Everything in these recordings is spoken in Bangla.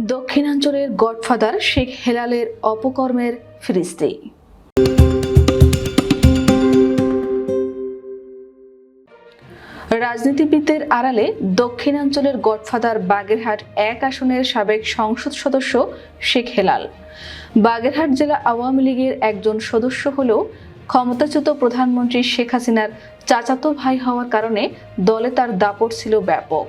দক্ষিণাঞ্চলের গডফাদার শেখ হেলালের অপকর্মের ফিরিস্তি। রাজনীতিবিদদের আড়ালে দক্ষিণাঞ্চলের গডফাদার বাগেরহাট এক আসনের সাবেক সংসদ সদস্য শেখ হেলাল। বাগেরহাট জেলা আওয়ামী লীগের একজন সদস্য হলেও ক্ষমতাচ্যুত প্রধানমন্ত্রী শেখ হাসিনার চাচাতো ভাই হওয়ার কারণে দলে তার দাপট ছিল ব্যাপক।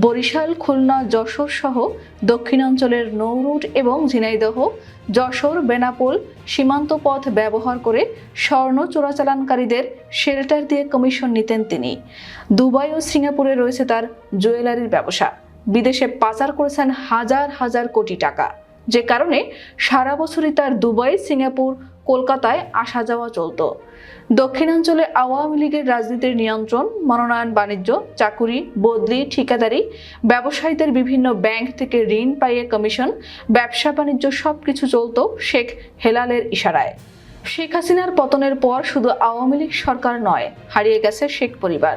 বরিশাল, খুলনা, যশোর সহ দক্ষিণাঞ্চলের নৌরুট এবং ঝিনাইদহ, যশোর, বেনাপোল সীমান্ত পথ ব্যবহার করে স্বর্ণ চোরাচালানকারীদের শেল্টার দিয়ে কমিশন নিতেন তিনি। দুবাই ও সিঙ্গাপুরে রয়েছে তার জুয়েলারির ব্যবসা। বিদেশে পাচার করেছেন হাজার হাজার কোটি টাকা। যে কারণে সারা বছরই তার দুবাই, সিঙ্গাপুর কলকাতায় আসা যাওয়া চলত। দক্ষিণাঞ্চলে আওয়ামী লীগের রাজনীতির নিয়ন্ত্রণ, মনোনয়ন, বাণিজ্য, চাকুরি, বদলি, ঠিকাদারি, ব্যবসায়ীদের বিভিন্ন ব্যাংক থেকে ঋণ পাইয়ে কমিশন ব্যবসা বাণিজ্য সবকিছু চলত শেখ হেলালের ইশারায়। শেখ হাসিনার পতনের পর শুধু আওয়ামী লীগ সরকার নয়, হারিয়ে গেছে শেখ পরিবার।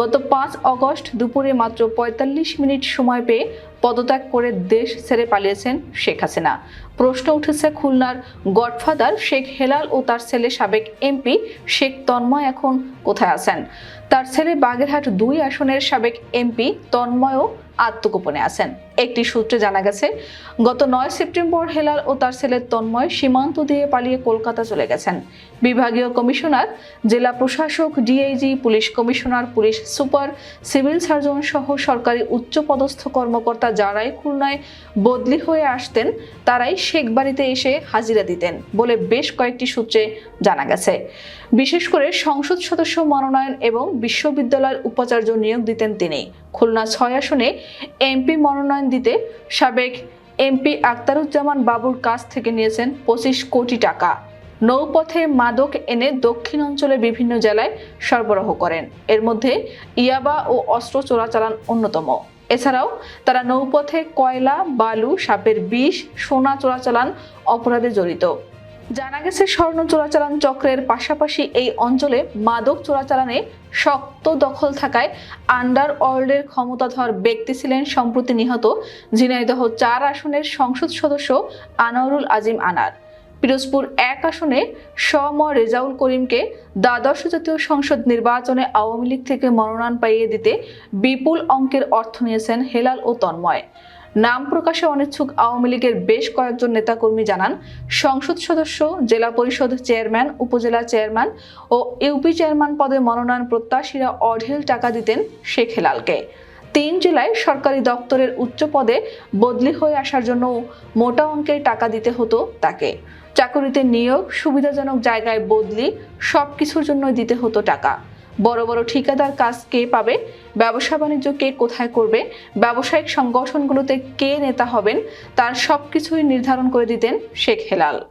গত পাঁচ অগস্ট দুপুরে মাত্র পঁয়তাল্লিশ মিনিট সময় পেয়ে পদত্যাগ করে দেশ ছেড়ে পালিয়েছেন শেখ হাসিনা। প্রশ্ন উঠেছে খুলনার গডফাদার শেখ হেলাল ও তার ছেলে সাবেক এমপি শেখ তন্ময় এখন কোথায় আছেন? তার ছেলে বাগেরহাট দুই আসনের সাবেক এমপি তন্ময়ও আত্মগোপনে আছেন। একটি সূত্রে জানা গেছে, গত নয় সেপ্টেম্বর হেলাল ও তার ছেলে তন্ময় সীমান্ত দিয়ে পালিয়ে কলকাতা চলে গেছেন। বিভাগীয় কমিশনার, জেলা প্রশাসক DIG police commissioner, police super, civil surgeon সহ সরকারি উচ্চপদস্থ কর্মকর্তা যারাই খুলনায় বদলি হয়ে আসতেন, তারাই শেখ বাড়িতে এসে হাজিরা দিতেন বলে বেশ কয়েকটি সূত্রে জানা গেছে। বিশেষ করে সংসদ সদস্য মনোনয়ন এবং বিশ্ববিদ্যালয়ের উপাচার্য নিয়োগ দিতেন তিনি। খুলনা ছয় আসনে এমপি মনোনয়ন দিতে সাবেক এমপি আক্তারুজ্জামান বাবুর কাছ থেকে নিয়েছেন পঁচিশ কোটি টাকা। নৌপথে মাদক এনে দক্ষিণ অঞ্চলের বিভিন্ন জেলায় সরবরাহ করেন। এর মধ্যে ইয়াবা ও অস্ত্র চোরাচালান অন্যতম। এছাড়াও তারা নৌপথে কয়লা, বালু, সাপের বিষ, সোনা চোরাচালান অপরাধে জড়িত। জানা গেছে স্বর্ণ চোরাচালান চক্রের পাশাপাশি এই অঞ্চলে মাদক চোরাচালানে শক্ত দখল থাকায় আন্ডার ওয়ার্ল্ডের ক্ষমতাধর ব্যক্তি ছিলেন সম্প্রতি নিহত ঝিনাইদহ চার আসনের সংসদ সদস্য আনোয়ারুল আজিম আনার। পিরোজপুর এক আসনে সম রেজাউল করিমকে দ্বাদশ জাতীয় সংসদ নির্বাচনে আওয়ামী লীগ থেকে মনোনয়ন পাইয়ে দিতে বিপুল অঙ্কের অর্থ নিয়েছেন হেলাল ও তন্ময়। নাম প্রকাশে অনিচ্ছুক আওয়ামী লীগের বেশ কয়েকজন নেতাকর্মী জানান, সংসদ সদস্য, জেলা পরিষদ চেয়ারম্যান, উপজেলা চেয়ারম্যান ও ইউপি চেয়ারম্যান পদে মনোনয়ন প্রত্যাশীরা অঢেল টাকা দিতেন শেখ হেলালকে। তিন জেলায় সরকারি দপ্তরের উচ্চ পদে বদলি হয়ে আসার জন্য মোটা অঙ্কের টাকা দিতে হতো তাকে। চাকরিতে নিয়োগ, সুবিধাজনক জায়গায় বদলি সব কিছুর জন্য দিতে হতো টাকা। বড় বড় ঠিকাদার কাজ কে পাবে? ব্যবসা বাণিজ্য কে কোথায় করবে? ব্যবসায়িক সংগঠনগুলোতে কে নেতা হবেন? তার সব কিছুই নির্ধারণ করে দিতেন শেখ হেলাল।